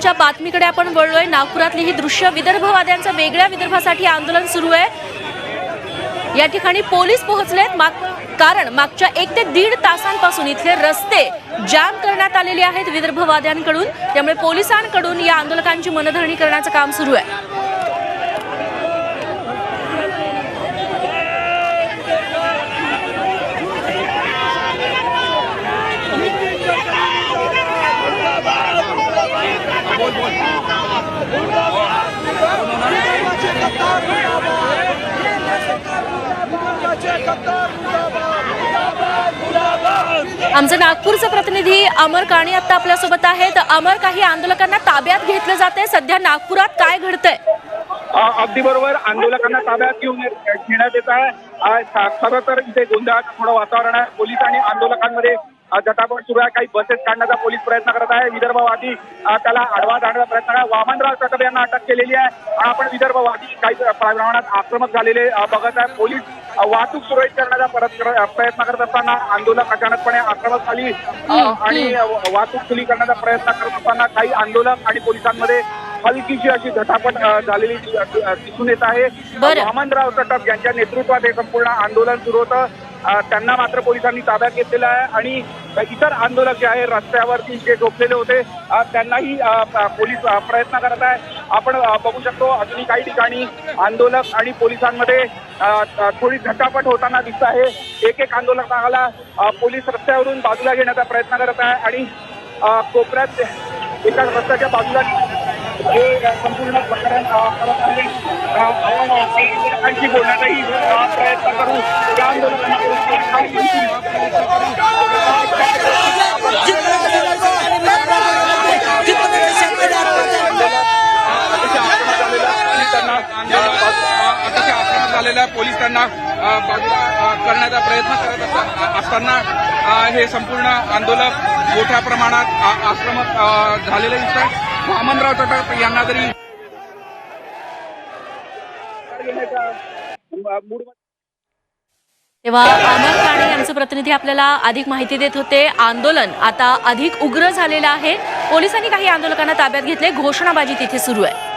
महत्त्वाच्या बातमीकडे आपण वळलोय नागपुरातली ही दृश्य विदर्भवाद्यांचं वेगळ्या विदर्भासाठी आंदोलन सुरू आहे. या ठिकाणी पोलीस पोहोचलेत माग कारण मागच्या एक ते दीड तासांपासून इथले रस्ते जाम करण्यात आलेले आहेत विदर्भवाद्यांकडून. त्यामुळे पोलिसांकडून या आंदोलकांची मनधरणी करण्याचं काम सुरू आहे. आमचं नागपूरचं प्रतिनिधी अमर काणी आता आपल्यासोबत आहेत. अमर काही आंदोलकांना ताब्यात घेतलं जाते सध्या नागपुरात काय घडतंय? अगदी बरोबर. आंदोलकांना ताब्यात घेऊन घेण्यात येत आहे. खरं तर इथे गोंधळाचं थोडं वातावरण आहे. पोलीस आणि आंदोलकांमध्ये झटापट सुरू आहे. काही बसेस काढण्याचा पोलीस प्रयत्न करत आहे. विदर्भवादी त्याला आडवा जाण्याचा प्रयत्न आहे. वामनराव चटप यांना अटक केलेली आहे. आपण विदर्भवादी काही प्रमाणात आक्रमक झालेले बघत आहे. पोलीस वाहतूक सुरळीत करण्याचा परत प्रयत्न करत असताना आंदोलक अचानकपणे आक्रमक झाली. आणि वाहतूक खुली करण्याचा प्रयत्न करत असताना काही आंदोलक आणि पोलिसांमध्ये हलकीशी अशी झटापट झालेली दिसून येत आहे. वामनराव चटप यांच्या नेतृत्वात हे संपूर्ण आंदोलन सुरू होतं. त्यांना मात्र पोलिसांनी ताब्यात घेतलेलं आहे आणि इतर आंदोलक जे आहे रस्त्यावरती जे झोपलेले होते त्यांनाही पोलीस प्रयत्न करत आहे. आपण बघू शकतो अजूनही काही ठिकाणी आंदोलक आणि पोलिसांमध्ये थोडी झटापट होताना दिसत आहे. एक एक आंदोलकाला पोलीस रस्त्यावरून बाजूला घेण्याचा प्रयत्न करत आहे आणि कोपऱ्यात एका रस्त्याच्या बाजूला हे संपूर्ण प्रकरण बोलण्याचाही प्रयत्न करू झालेल्या पोलिसांना बाजूला करण्याचा प्रयत्न करत असताना हे संपूर्ण आंदोलक मोठ्या प्रमाणात आ- आक्रमक दिसतं दिसत आहे वामनराव तटक यांना जरी तेव्हा अमर काणे यांचे प्रतिनिधी आपल्याला अधिक माहिती देत होते. आंदोलन आता अधिक उग्र झालेलं आहे. पोलिसांनी काही आंदोलकांना ताब्यात घेतले. घोषणाबाजी तिथे सुरू आहे.